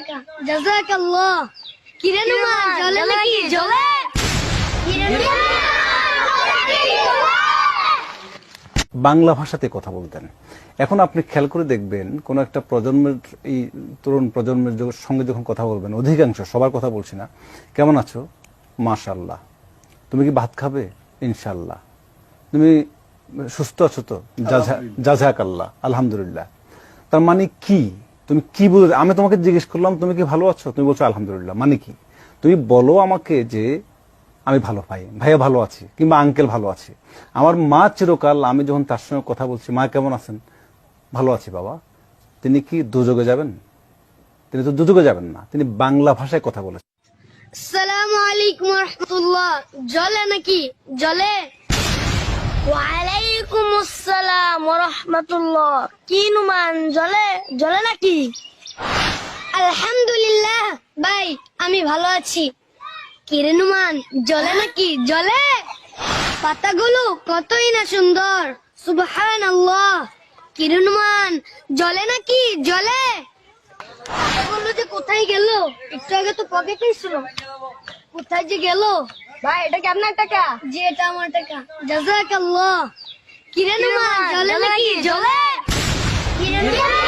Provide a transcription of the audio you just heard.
টাকা জাজাকাল্লাহ কিরে নুমা জলে নাকি জলে বাংলা ভাষাতে কথা বলতেন। এখন আপনি খেয়াল করে দেখবেন কোন একটা প্রজন্মের এই তরুণ প্রজন্মের সঙ্গে যখন কথা বলবেন অধিকাংশ সবার কথা বলছি না। কেমন আছো? মাশাল্লাহ তুমি কি ভাত খাবে? ইনশাল্লাহ তুমি সুস্থ আছো তো? জাজাক আল্লাহ আলহামদুলিল্লাহ। তার মানে কি? তুমি কি বল আমি তোমাকে জিজ্ঞেস করলাম, তুমি কি ভালো আছো? তুমি বলছো, আলহামদুলিল্লাহ। মানে কি? তুমি বলো আমাকে যে আমি ভালো পাই ভাইয়া ভালো আছি, কিংবা আঙ্কেল ভালো আছে। আমার মা চিরকাল, আমি যখন তার সঙ্গে কথা বলছি, মা, কেমন আছেন? ভালো আছি বাবা। তিনি কি দুযোগে যাবেন? তিনি তো দুযোগে যাবেন না, তিনি বাংলা ভাষায় কথা বলেছেন। আসসালামু আলাইকুম রহমতুল্লাহ। জলে নাকি? জলে? আসসালাম রহমতুল্লাহ কি নুমান জলে? জলে নাকি? আলহামদুলিল্লাহ ভাই আমি ভালো আছি। কিরে নুমান জলে নাকি? জলে? পাতাগুলো কতই না সুন্দর। সুবহান আল্লাহ কিরে জলে নাকি? জলে? টাকাগুলো যে কোথায় গেল? একটু আগে তো পকেটেই ছিল। কোথায় যে গেল? ভাই এটা কি আপনার টাকা? যে এটা আমার টাকা। জাজাকাল্লাহ কিরে নুমা জলে নাকি? জলে? কিরণ